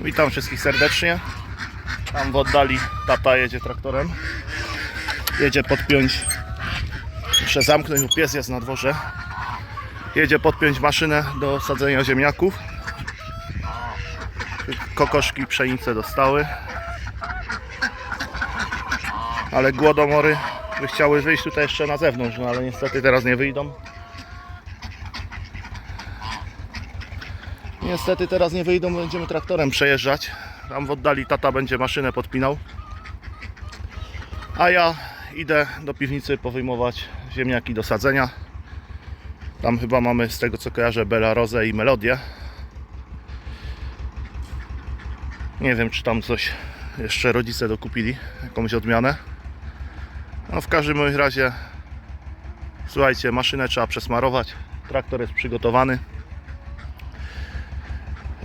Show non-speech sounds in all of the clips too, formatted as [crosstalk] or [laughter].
Witam wszystkich serdecznie. Tam w oddali tata jedzie traktorem. Jedzie podpiąć. Muszę zamknąć, bo pies jest na dworze. Jedzie podpiąć maszynę do sadzenia ziemniaków. Kokoszki pszenicę dostały. Ale głodomory by chciały wyjść tutaj jeszcze na zewnątrz, no ale niestety teraz nie wyjdą. Niestety teraz nie wyjdą, będziemy traktorem przejeżdżać. Tam w oddali tata będzie maszynę podpinał. A ja idę do piwnicy powyjmować ziemniaki do sadzenia. Tam chyba mamy z tego co kojarzę Bella Rose i Melodię. Nie wiem czy tam coś jeszcze rodzice dokupili, jakąś odmianę. No w każdym razie słuchajcie, maszynę trzeba przesmarować. Traktor jest przygotowany.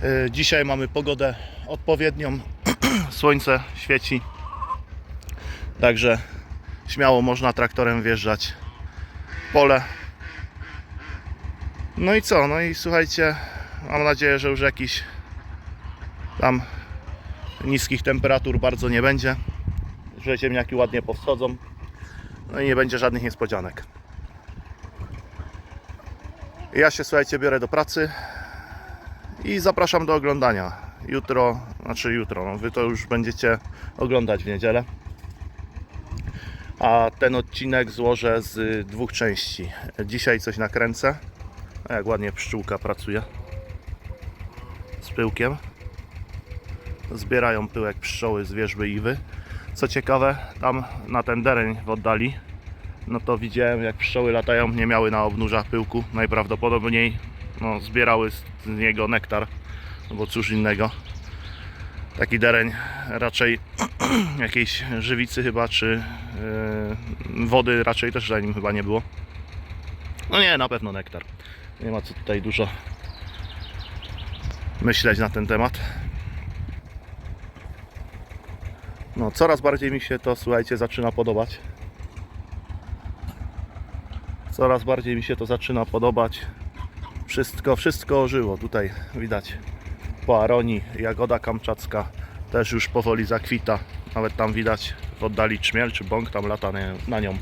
Yy, Dzisiaj mamy pogodę odpowiednią. [clears throat] Słońce świeci. Także śmiało można traktorem wjeżdżać w pole. No i co? No i słuchajcie, mam nadzieję, że już jakiś tam niskich temperatur bardzo nie będzie. Że ziemniaki ładnie powschodzą. No i nie będzie żadnych niespodzianek. Ja się słuchajcie biorę do pracy i zapraszam do oglądania. Jutro, znaczy jutro, no wy to już będziecie oglądać w niedzielę. A ten odcinek złożę z dwóch części. Dzisiaj coś nakręcę. A jak ładnie pszczółka pracuje z pyłkiem. Zbierają pyłek pszczoły z wierzby iwy. Co ciekawe, tam na ten dereń w oddali, no to widziałem jak pszczoły latają, nie miały na obnóżach pyłku. Najprawdopodobniej no, zbierały z niego nektar, no bo cóż innego. Taki dereń raczej [clears throat] jakiejś żywicy chyba, czy yy, wody raczej też za nim chyba nie było. No nie, na pewno nektar. Nie ma co tutaj dużo myśleć na ten temat. No, coraz bardziej mi się to, słuchajcie, zaczyna podobać. Coraz bardziej mi się to zaczyna podobać. Wszystko, wszystko ożyło. Tutaj widać po aronii, jagoda kamczacka też już powoli zakwita. Nawet tam widać w oddali czmiel czy bąk tam lata na- na nią.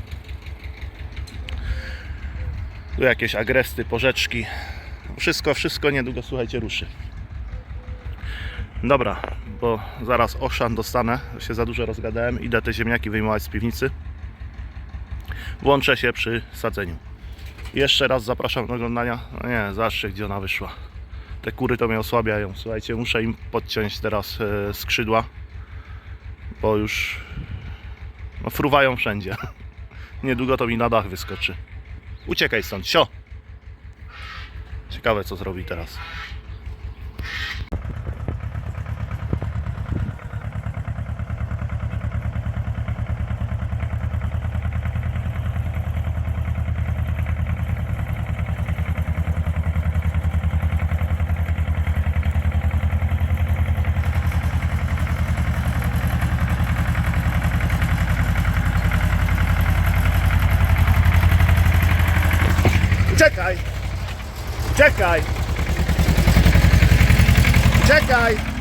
Tu jakieś agresty, porzeczki. Wszystko, wszystko niedługo, słuchajcie, ruszy. Dobra, bo zaraz oszan dostanę, się za dużo rozgadałem. Idę te ziemniaki wyjmować z piwnicy. Włączę się przy sadzeniu. Jeszcze raz zapraszam do oglądania. No nie, zobaczcie gdzie ona wyszła. Te kury to mnie osłabiają. Słuchajcie, muszę im podciąć teraz e, skrzydła, bo już no, fruwają wszędzie. [laughs] Niedługo to mi na dach wyskoczy. Uciekaj stąd, sio! Ciekawe co zrobi teraz. Czekaj! Czekaj! Czekaj!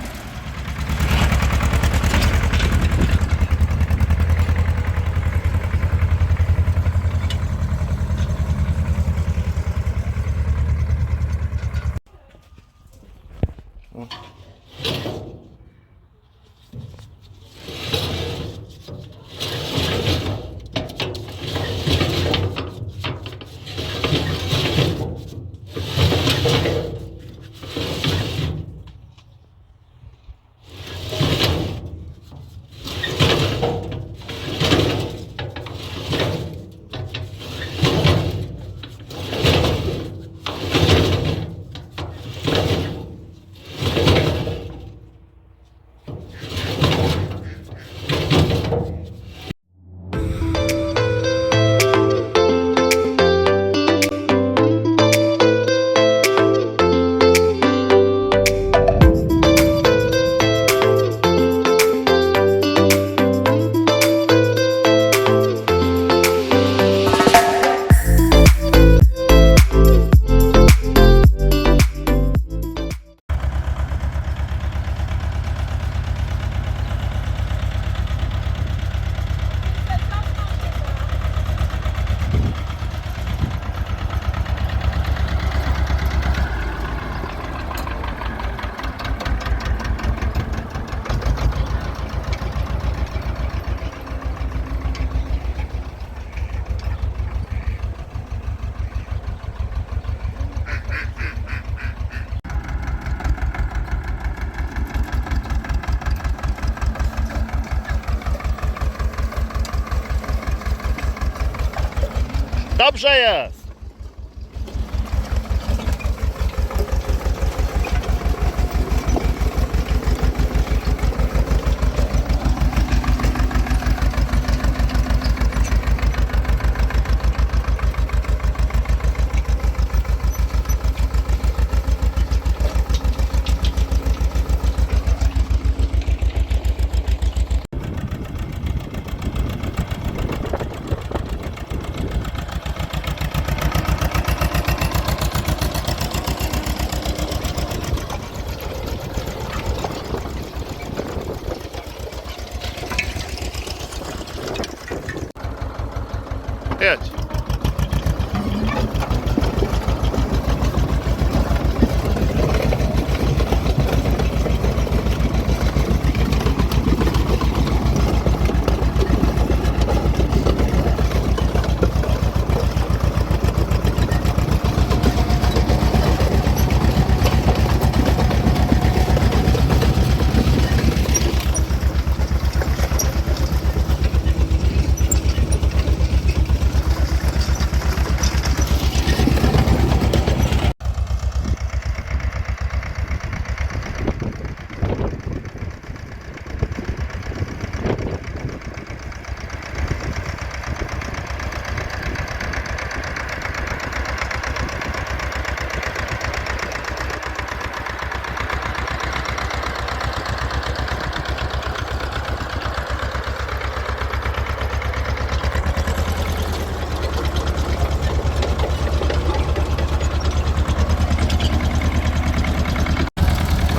Dobrze jest.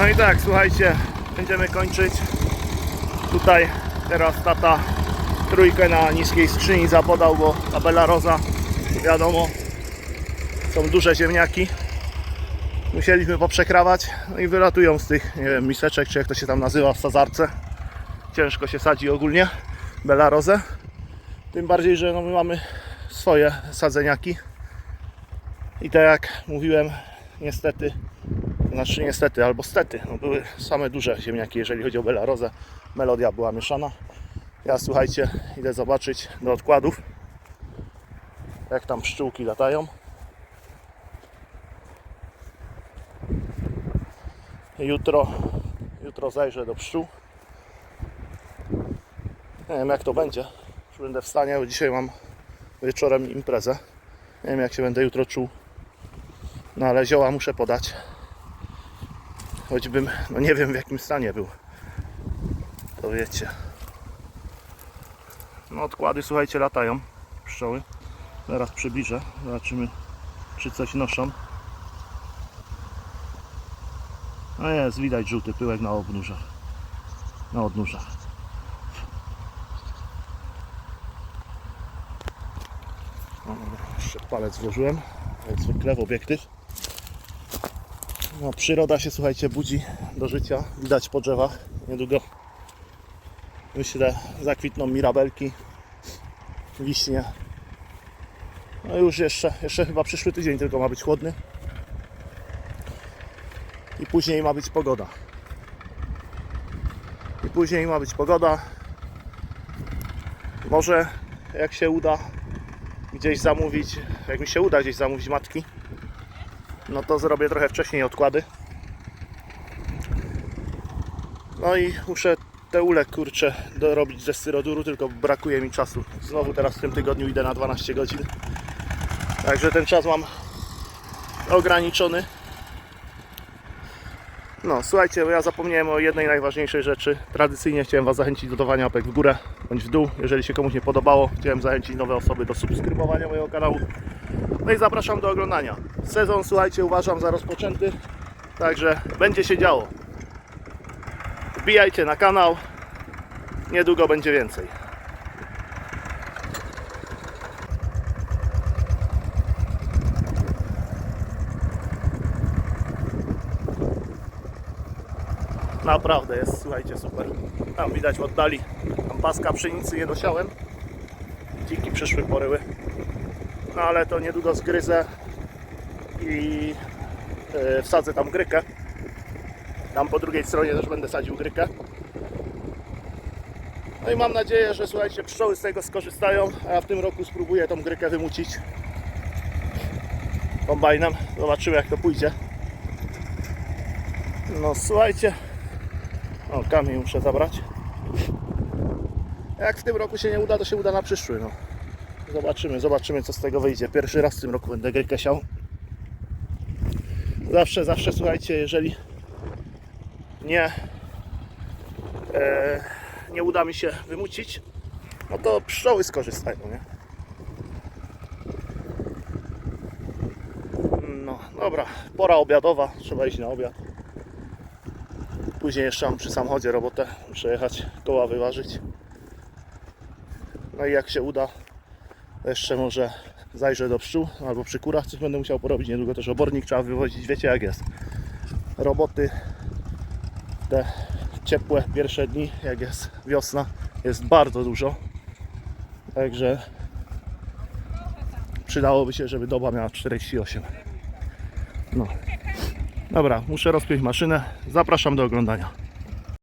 No i tak, słuchajcie, będziemy kończyć. Tutaj teraz tata trójkę na niskiej skrzyni zapodał, bo tabela roza, wiadomo, są duże ziemniaki. Musieliśmy poprzekrawać, no i wylatują z tych, nie wiem, miseczek, czy jak to się tam nazywa w sadzarce. Ciężko się sadzi ogólnie, belarozę. Tym bardziej, że no my mamy swoje sadzeniaki. I tak jak mówiłem, niestety znaczy niestety, albo stety, no były same duże ziemniaki, jeżeli chodzi o Belarozę. Melodia była mieszana. Ja słuchajcie, idę zobaczyć do odkładów, jak tam pszczółki latają. Jutro, jutro zajrzę do pszczół. Nie wiem jak to będzie. Czy będę w stanie, bo dzisiaj mam wieczorem imprezę. Nie wiem jak się będę jutro czuł. No ale zioła muszę podać choćbym, no nie wiem w jakim stanie był. To wiecie. No odkłady, słuchajcie, latają pszczoły. Zaraz przybliżę, zobaczymy czy coś noszą. No jest, widać żółty pyłek na obnóżach. Na odnóżach. No, jeszcze palec włożyłem, jak zwykle w obiektyw. No, przyroda się, słuchajcie, budzi do życia. Widać po drzewach. Niedługo, myślę, zakwitną mirabelki, wiśnie. No już jeszcze, jeszcze chyba przyszły tydzień tylko ma być chłodny. I później ma być pogoda. I później ma być pogoda. Może jak się uda gdzieś zamówić, jak mi się uda gdzieś zamówić matki, no to zrobię trochę wcześniej odkłady. No i muszę te ule kurcze dorobić ze styroduru, tylko brakuje mi czasu. Znowu teraz w tym tygodniu idę na 12 godzin. Także ten czas mam ograniczony. No, słuchajcie, bo ja zapomniałem o jednej najważniejszej rzeczy. Tradycyjnie chciałem Was zachęcić do dawania łapek w górę bądź w dół. Jeżeli się komuś nie podobało, chciałem zachęcić nowe osoby do subskrybowania mojego kanału. No i zapraszam do oglądania. Sezon, słuchajcie, uważam za rozpoczęty, także będzie się działo. Wbijajcie na kanał, niedługo będzie więcej. Naprawdę jest, słuchajcie, super. Tam widać w oddali, tam paska pszenicy nie dosiałem. Dziki przyszły poryły. No ale to niedługo zgryzę i e, wsadzę tam grykę. Tam po drugiej stronie też będę sadził grykę. No i mam nadzieję, że słuchajcie, pszczoły z tego skorzystają, a ja w tym roku spróbuję tą grykę wymucić kombajnem. Zobaczymy jak to pójdzie. No słuchajcie. O, kamień muszę zabrać. Jak w tym roku się nie uda, to się uda na przyszły. No. Zobaczymy, zobaczymy co z tego wyjdzie. Pierwszy raz w tym roku będę grykę siał. Zawsze, zawsze słuchajcie, jeżeli nie, e, nie uda mi się wymucić, no to pszczoły skorzystają, nie? No, dobra, pora obiadowa, trzeba iść na obiad. Później jeszcze mam przy samochodzie robotę, muszę jechać, koła wyważyć. No i jak się uda, jeszcze może zajrzę do pszczół, albo przy kurach coś będę musiał porobić. Niedługo też obornik trzeba wywozić, wiecie jak jest. Roboty te ciepłe pierwsze dni, jak jest wiosna, jest bardzo dużo. Także przydałoby się, żeby doba miała 48. No. Dobra, muszę rozpiąć maszynę. Zapraszam do oglądania.